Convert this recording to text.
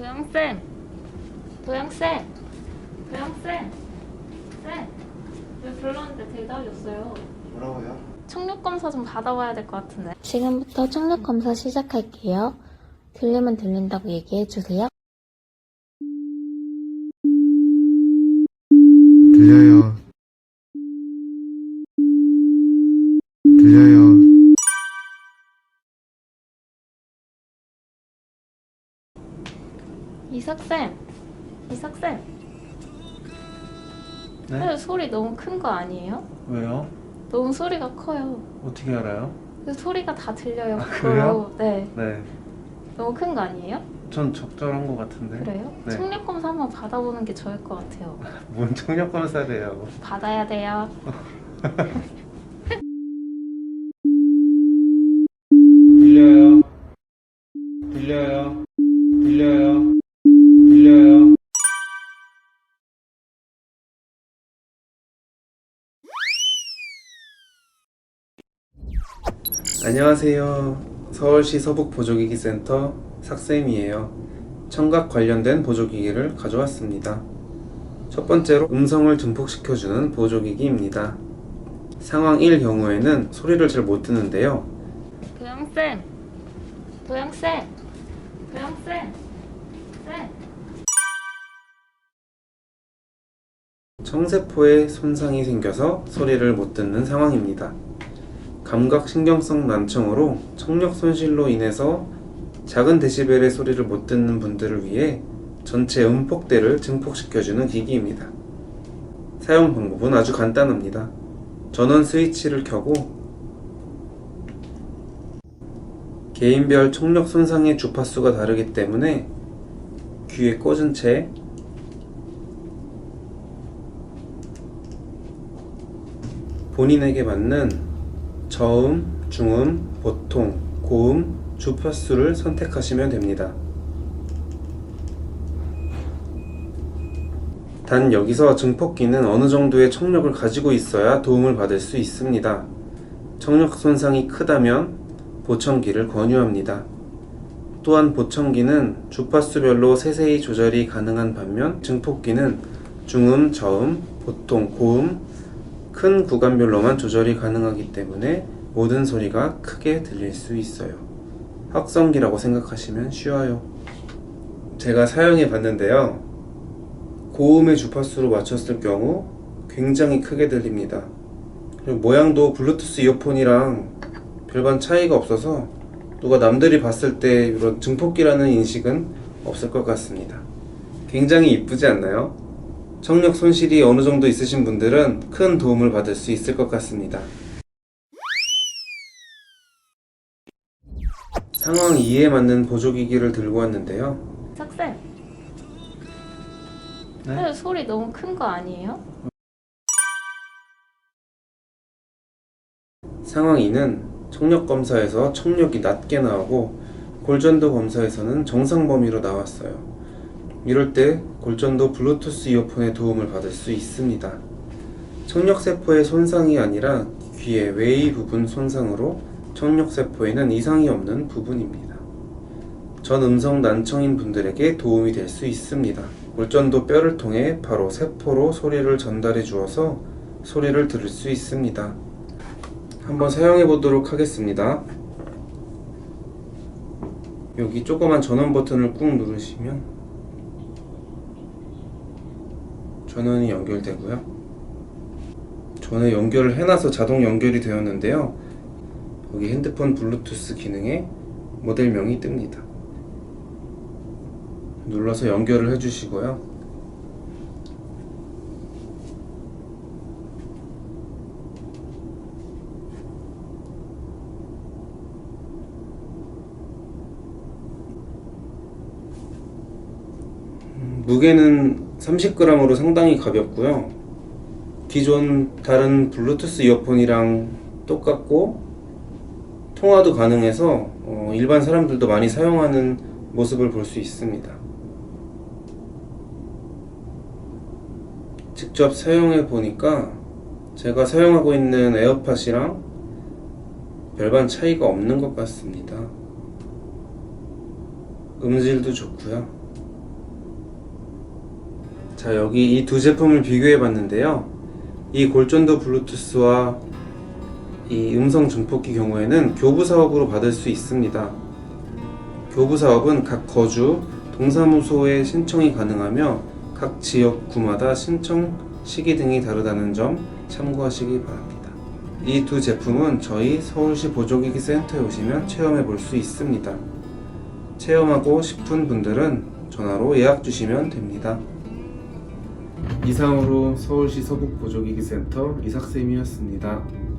도영쌤! 도영쌤! 도영쌤! 쌤! 왜 불렀는데 대답이 없어요? 뭐라고요? 청력 검사 좀 받아와야 될 것 같은데. 지금부터 청력 검사 시작할게요. 들리면 들린다고 얘기해 주세요. 들려요. 들려요. 이삭쌤! 이삭쌤! 네? 네? 소리 너무 큰 거 아니에요? 왜요? 너무 소리가 커요. 어떻게 알아요? 그 소리가 다 들려요. 아. 그래요? 네. 네. 너무 큰 거 아니에요? 전 적절한 것 같은데. 그래요? 네. 청력 검사 한번 받아보는 게 좋을 것 같아요. 뭔 청력 검사래요? 받아야 돼요. 들려요. 들려요. 들려요. 안녕하세요. 서울시 서북보조기기센터 삭쌤이에요. 청각 관련된 보조기기를 가져왔습니다. 첫 번째로 음성을 증폭시켜주는 보조기기입니다. 상황 1 경우에는 소리를 잘 못 듣는데요. 도영쌤! 도영쌤! 도영쌤! 쌤! 청세포에 손상이 생겨서 소리를 못 듣는 상황입니다. 감각 신경성 난청으로 청력 손실로 인해서 작은 데시벨의 소리를 못 듣는 분들을 위해 전체 음폭대를 증폭시켜주는 기기입니다. 사용 방법은 아주 간단합니다. 전원 스위치를 켜고 개인별 청력 손상의 주파수가 다르기 때문에 귀에 꽂은 채 본인에게 맞는 저음, 중음, 보통, 고음, 주파수를 선택하시면 됩니다. 단 여기서 증폭기는 어느 정도의 청력을 가지고 있어야 도움을 받을 수 있습니다. 청력 손상이 크다면 보청기를 권유합니다. 또한 보청기는 주파수별로 세세히 조절이 가능한 반면 증폭기는 중음, 저음, 보통, 고음, 큰 구간별로만 조절이 가능하기 때문에 모든 소리가 크게 들릴 수 있어요. 확성기라고 생각하시면 쉬워요. 제가 사용해 봤는데요. 고음의 주파수로 맞췄을 경우 굉장히 크게 들립니다. 모양도 블루투스 이어폰이랑 별반 차이가 없어서 누가 남들이 봤을 때 이런 증폭기라는 인식은 없을 것 같습니다. 굉장히 이쁘지 않나요? 청력 손실이 어느 정도 있으신 분들은 큰 도움을 받을 수 있을 것 같습니다. 상황 2에 맞는 보조기기를 들고 왔는데요. 이삭쌤! 네? 네? 소리 너무 큰 거 아니에요? 상황 2는 청력 검사에서 청력이 낮게 나오고 골전도 검사에서는 정상 범위로 나왔어요. 이럴 때 골전도 블루투스 이어폰의 도움을 받을 수 있습니다. 청력세포의 손상이 아니라 귀의 외의 부분 손상으로 청력세포에는 이상이 없는 부분입니다. 전 음성 난청인 분들에게 도움이 될 수 있습니다. 골전도 뼈를 통해 바로 세포로 소리를 전달해 주어서 소리를 들을 수 있습니다. 한번 사용해 보도록 하겠습니다. 여기 조그만 전원 버튼을 꾹 누르시면 전원이 연결되고요. 전에 연결을 해놔서 자동 연결이 되었는데요. 여기 핸드폰 블루투스 기능에 모델명이 뜹니다. 눌러서 연결을 해주시고요. 무게는 30g으로 상당히 가볍고요. 기존 다른 블루투스 이어폰이랑 똑같고 통화도 가능해서 어, 일반 사람들도 많이 사용하는 모습을 볼 수 있습니다. 직접 사용해 보니까 제가 사용하고 있는 에어팟이랑 별반 차이가 없는 것 같습니다. 음질도 좋고요. 자, 여기 이 두 제품을 비교해 봤는데요. 이 골전도 블루투스와 이 음성 증폭기 경우에는 교부 사업으로 받을 수 있습니다. 교부 사업은 각 거주, 동사무소에 신청이 가능하며 각 지역구마다 신청 시기 등이 다르다는 점 참고하시기 바랍니다. 이 두 제품은 저희 서울시 보조기기 센터에 오시면 체험해 볼 수 있습니다. 체험하고 싶은 분들은 전화로 예약 주시면 됩니다. 이상으로 서울시 서북보조기기센터 이삭쌤이었습니다.